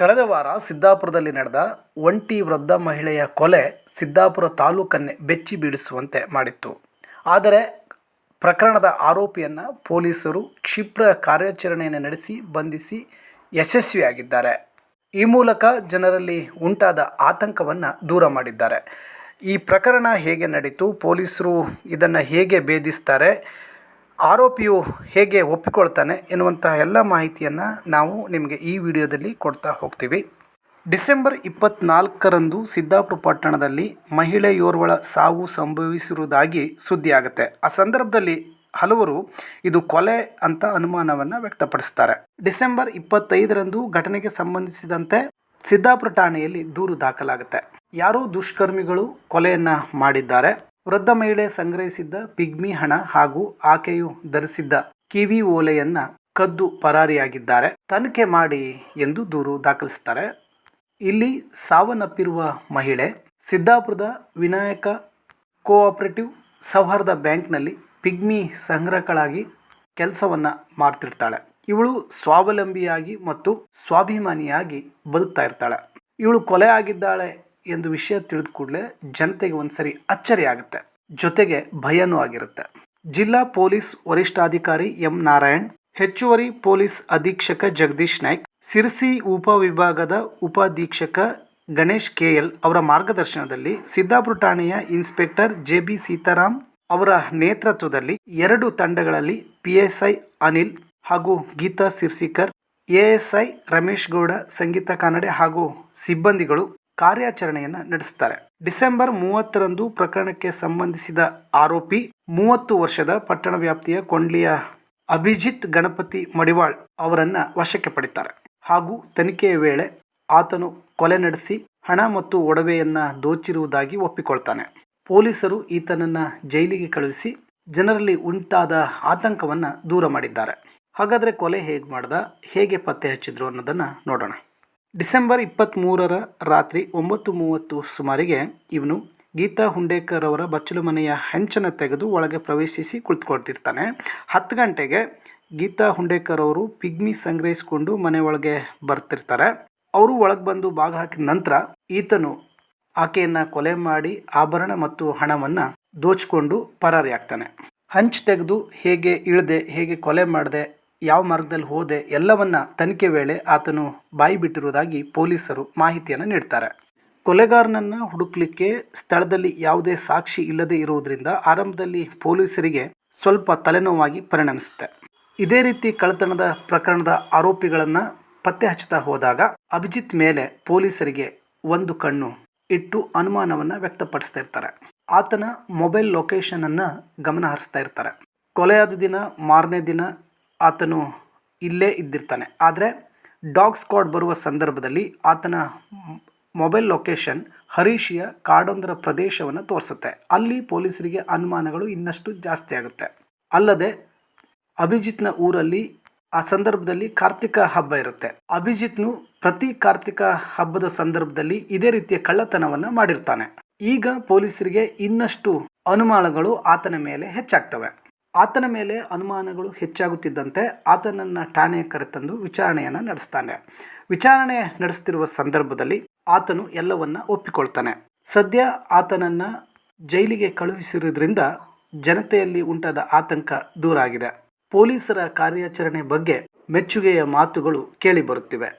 ಕಳೆದ ವಾರ ಸಿದ್ದಾಪುರದಲ್ಲಿ ನಡೆದ ಒಂಟಿ ವೃದ್ಧ ಮಹಿಳೆಯ ಕೊಲೆ ಸಿದ್ದಾಪುರ ತಾಲೂಕನ್ನೇ ಬೆಚ್ಚಿ ಬೀಳಿಸುವಂತೆ ಮಾಡಿತ್ತು. ಆದರೆ ಪ್ರಕರಣದ ಆರೋಪಿಯನ್ನು ಪೊಲೀಸರು ಕ್ಷಿಪ್ರ ಕಾರ್ಯಾಚರಣೆಯನ್ನು ನಡೆಸಿ ಬಂಧಿಸಿ ಯಶಸ್ವಿಯಾಗಿದ್ದಾರೆ. ಈ ಮೂಲಕ ಜನರಲ್ಲಿ ಉಂಟಾದ ಆತಂಕವನ್ನು ದೂರ ಮಾಡಿದ್ದಾರೆ. ಈ ಪ್ರಕರಣ ಹೇಗೆ ನಡೀತು, ಪೊಲೀಸರು ಇದನ್ನು ಹೇಗೆ ಭೇದಿಸ್ತಾರೆ ಆರೋಪಿಯು ಹೇಗೆ ಒಪ್ಪಿಕೊಳ್ತಾನೆ ಎನ್ನುವಂತಹ ಎಲ್ಲ ಮಾಹಿತಿಯನ್ನು ನಾವು ನಿಮಗೆ ಈ ವಿಡಿಯೋದಲ್ಲಿ ಕೊಡ್ತಾ ಹೋಗ್ತೀವಿ. ಡಿಸೆಂಬರ್ ಇಪ್ಪತ್ನಾಲ್ಕರಂದು ಸಿದ್ದಾಪುರ ಪಟ್ಟಣದಲ್ಲಿ ಮಹಿಳೆಯೋರ್ವಳ ಸಾವು ಸಂಭವಿಸಿರುವುದಾಗಿ ಸುದ್ದಿಯಾಗುತ್ತೆ. ಆ ಸಂದರ್ಭದಲ್ಲಿ ಹಲವರು ಇದು ಕೊಲೆ ಅಂತ ಅನುಮಾನವನ್ನು ವ್ಯಕ್ತಪಡಿಸ್ತಾರೆ. ಡಿಸೆಂಬರ್ ಇಪ್ಪತ್ತೈದರಂದು ಘಟನೆಗೆ ಸಂಬಂಧಿಸಿದಂತೆ ಸಿದ್ದಾಪುರ ಠಾಣೆಯಲ್ಲಿ ದೂರು ದಾಖಲಾಗುತ್ತೆ. ಯಾರೋ ದುಷ್ಕರ್ಮಿಗಳು ಕೊಲೆಯನ್ನು ಮಾಡಿದ್ದಾರೆ. ವೃದ್ಧ ಮಹಿಳೆ ಸಂಗ್ರಹಿಸಿದ್ದ ಪಿಗ್ಮಿ ಹಣ ಹಾಗೂ ಆಕೆಯು ಧರಿಸಿದ್ದ ಕಿವಿ ಓಲೆಯನ್ನ ಕದ್ದು ಪರಾರಿಯಾಗಿದ್ದಾರೆ. ತನಿಖೆ ಮಾಡಿ ಎಂದು ದೂರು ದಾಖಲಿಸ್ತಾರೆ ಇಲ್ಲಿ ಸಾವನ್ನಪ್ಪಿರುವ ಮಹಿಳೆ ಸಿದ್ದಾಪುರದ ವಿನಾಯಕ ಕೋಆಪರೇಟಿವ್ ಸೌಹಾರ್ದ ಬ್ಯಾಂಕ್ನಲ್ಲಿ ಪಿಗ್ಮಿ ಸಂಗ್ರಹಗಳಾಗಿ ಕೆಲಸವನ್ನು ಮಾಡ್ತಿರ್ತಾಳೆ. ಇವಳು ಸ್ವಾವಲಂಬಿಯಾಗಿ ಮತ್ತು ಸ್ವಾಭಿಮಾನಿಯಾಗಿ ಬದುಕ್ತಾ ಇರ್ತಾಳೆ. ಇವಳು ಕೊಲೆ ಆಗಿದ್ದಾಳೆ ಎಂದು ವಿಷಯ ತಿಳಿದ ಕೂಡಲೇ ಜನತೆಗೆ ಒಂದ್ಸರಿ ಅಚ್ಚರಿ ಆಗುತ್ತೆ. ಜೊತೆಗೆ ಭಯನೂ ಆಗಿರುತ್ತೆ. ಜಿಲ್ಲಾ ಪೊಲೀಸ್ ವರಿಷ್ಠಾಧಿಕಾರಿ ಎಂ ನಾರಾಯಣ್, ಹೆಚ್ಚುವರಿ ಪೊಲೀಸ್ ಅಧೀಕ್ಷಕ ಜಗದೀಶ್ ನಾಯ್ಕ್, ಸಿರ್ಸಿ ಉಪವಿಭಾಗದ ಉಪಾಧೀಕ್ಷಕ ಗಣೇಶ್ ಕೆಎಲ್ ಅವರ ಮಾರ್ಗದರ್ಶನದಲ್ಲಿ ಸಿದ್ದಾಪುರ ಠಾಣೆಯ ಇನ್ಸ್ಪೆಕ್ಟರ್ ಜೆ ಬಿ ಸೀತಾರಾಮ್ ಅವರ ನೇತೃತ್ವದಲ್ಲಿ ಎರಡು ತಂಡಗಳಲ್ಲಿ ಪಿಎಸ್ಐ ಅನಿಲ್ ಹಾಗೂ ಗೀತಾ ಸಿರ್ಸಿಕರ್ ಎಎಸ್ಐ ರಮೇಶ್ ಗೌಡ, ಸಂಗೀತ ಕಾನಡೆ ಹಾಗೂ ಸಿಬ್ಬಂದಿಗಳು ಕಾರ್ಯಾಚರಣೆಯನ್ನು ನಡೆಸುತ್ತಾರೆ ಡಿಸೆಂಬರ್ ಮೂವತ್ತರಂದು ಪ್ರಕರಣಕ್ಕೆ ಸಂಬಂಧಿಸಿದ ಆರೋಪಿ ಮೂವತ್ತು ವರ್ಷದ ಪಟ್ಟಣ ವ್ಯಾಪ್ತಿಯ ಕೊಂಡ್ಲಿಯ ಅಭಿಜಿತ್ ಗಣಪತಿ ಮಡಿವಾಳ್ ಅವರನ್ನು ವಶಕ್ಕೆ ಪಡಿತಾರೆ. ಹಾಗೂ ತನಿಖೆಯ ವೇಳೆ ಆತನು ಕೊಲೆ ನಡೆಸಿ ಹಣ ಮತ್ತು ಒಡವೆಯನ್ನು ದೋಚಿರುವುದಾಗಿ ಒಪ್ಪಿಕೊಳ್ತಾನೆ. ಪೊಲೀಸರು ಈತನನ್ನ ಜೈಲಿಗೆ ಕಳುಹಿಸಿ ಜನರಲ್ಲಿ ಉಂಟಾದ ಆತಂಕವನ್ನು ದೂರ ಮಾಡಿದ್ದಾರೆ. ಹಾಗಾದರೆ ಕೊಲೆ ಹೇಗೆ ಮಾಡ್ದ, ಹೇಗೆ ಪತ್ತೆ ಹಚ್ಚಿದ್ರು ಅನ್ನೋದನ್ನ ನೋಡೋಣ. ಡಿಸೆಂಬರ್ ಇಪ್ಪತ್ತ್ಮೂರರ ರಾತ್ರಿ ಒಂಬತ್ತು ಮೂವತ್ತು ಸುಮಾರಿಗೆ ಇವನು ಗೀತಾ ಹುಂಡೇಕರ್ ಅವರ ಬಚ್ಚಲು ಮನೆಯ ಹೆಂಚನ್ನು ತೆಗೆದು ಒಳಗೆ ಪ್ರವೇಶಿಸಿ ಕುಳಿತುಕೊಳ್ತಿರ್ತಾನೆ ಹತ್ತು ಗಂಟೆಗೆ ಗೀತಾ ಹುಂಡೇಕರ್ ಅವರು ಪಿಗ್ಮಿ ಸಂಗ್ರಹಿಸಿಕೊಂಡು ಮನೆ ಒಳಗೆ ಬರ್ತಿರ್ತಾರೆ. ಅವರು ಒಳಗೆ ಬಂದು ಭಾಗ ಹಾಕಿದ ನಂತರ ಈತನು ಆಕೆಯನ್ನು ಕೊಲೆ ಮಾಡಿ ಆಭರಣ ಮತ್ತು ಹಣವನ್ನು ದೋಚಿಕೊಂಡು ಪರಾರಿಯಾಗ್ತಾನೆ. ಹಂಚ್ ತೆಗೆದು ಹೇಗೆ ಇಳಿದೆ ಹೇಗೆ ಕೊಲೆ ಮಾಡಿದೆ ಯಾವ ಮಾರ್ಗದಲ್ಲಿ ಹೋದೆ ಎಲ್ಲವನ್ನ ತನಿಖೆ ವೇಳೆ ಆತನು ಬಾಯಿ ಬಿಟ್ಟಿರುವುದಾಗಿ ಪೊಲೀಸರು ಮಾಹಿತಿಯನ್ನು ನೀಡ್ತಾರೆ. ಕೊಲೆಗಾರನನ್ನ ಹುಡುಕ್ಲಿಕ್ಕೆ ಸ್ಥಳದಲ್ಲಿ ಯಾವುದೇ ಸಾಕ್ಷಿ ಇಲ್ಲದೆ ಇರುವುದರಿಂದ ಆರಂಭದಲ್ಲಿ ಪೊಲೀಸರಿಗೆ ಸ್ವಲ್ಪ ತಲೆನೋವಾಗಿ ಪರಿಣಮಿಸುತ್ತೆ. ಇದೇ ರೀತಿ ಕಳ್ಳತನದ ಪ್ರಕರಣದ ಆರೋಪಿಗಳನ್ನು ಪತ್ತೆ ಹಚ್ಚುತ್ತಾ ಹೋದಾಗ ಅಭಿಜಿತ್ ಮೇಲೆ ಪೊಲೀಸರಿಗೆ ಒಂದು ಕಣ್ಣು ಇಟ್ಟು ಅನುಮಾನವನ್ನು ವ್ಯಕ್ತಪಡಿಸ್ತಾ ಇರ್ತಾರೆ. ಆತನ ಮೊಬೈಲ್ ಲೊಕೇಶನ್ ಅನ್ನ ಗಮನ ಹರಿಸ್ತಾ ಇರ್ತಾರೆ. ಕೊಲೆಯಾದ ದಿನ ಮಾರನೇ ದಿನ ಆತನು ಇಲ್ಲೇ ಇದ್ದಿರ್ತಾನೆ. ಆದರೆ ಡಾಗ್ ಸ್ಕ್ವಾಡ್ ಬರುವ ಸಂದರ್ಭದಲ್ಲಿ ಆತನ ಮೊಬೈಲ್ ಲೊಕೇಶನ್ ಹರೀಶಿಯ ಕಾಡೊಂದರ ಪ್ರದೇಶವನ್ನು ತೋರಿಸುತ್ತೆ. ಅಲ್ಲಿ ಪೊಲೀಸರಿಗೆ ಅನುಮಾನಗಳು ಇನ್ನಷ್ಟು ಜಾಸ್ತಿ ಆಗುತ್ತೆ. ಅಲ್ಲದೆ ಅಭಿಜಿತ್ನ ಊರಲ್ಲಿ ಆ ಸಂದರ್ಭದಲ್ಲಿ ಕಾರ್ತಿಕ ಹಬ್ಬ ಇರುತ್ತೆ. ಅಭಿಜಿತ್ನು ಪ್ರತಿ ಕಾರ್ತಿಕ ಹಬ್ಬದ ಸಂದರ್ಭದಲ್ಲಿ ಇದೇ ರೀತಿಯ ಕಳ್ಳತನವನ್ನು ಮಾಡಿರ್ತಾನೆ. ಈಗ ಪೊಲೀಸರಿಗೆ ಇನ್ನಷ್ಟು ಅನುಮಾನಗಳು ಆತನ ಮೇಲೆ ಹೆಚ್ಚಾಗ್ತವೆ. ಆತನ ಮೇಲೆ ಅನುಮಾನಗಳು ಹೆಚ್ಚಾಗುತ್ತಿದ್ದಂತೆ ಆತನನ್ನು ಠಾಣೆಯ ಕರೆತಂದು ವಿಚಾರಣೆಯನ್ನು ನಡೆಸ್ತಾನೆ. ವಿಚಾರಣೆ ನಡೆಸ್ತಿರುವ ಸಂದರ್ಭದಲ್ಲಿ ಆತನು ಎಲ್ಲವನ್ನ ಒಪ್ಪಿಕೊಳ್ತಾನೆ. ಸದ್ಯ ಆತನನ್ನು ಜೈಲಿಗೆ ಕಳುಹಿಸಿರುವುದರಿಂದ ಜನತೆಯಲ್ಲಿ ಉಂಟಾದ ಆತಂಕ ದೂರ ಆಗಿದೆ. ಪೊಲೀಸರ ಕಾರ್ಯಾಚರಣೆ ಬಗ್ಗೆ ಮೆಚ್ಚುಗೆಯ ಮಾತುಗಳು ಕೇಳಿ ಬರುತ್ತಿವೆ.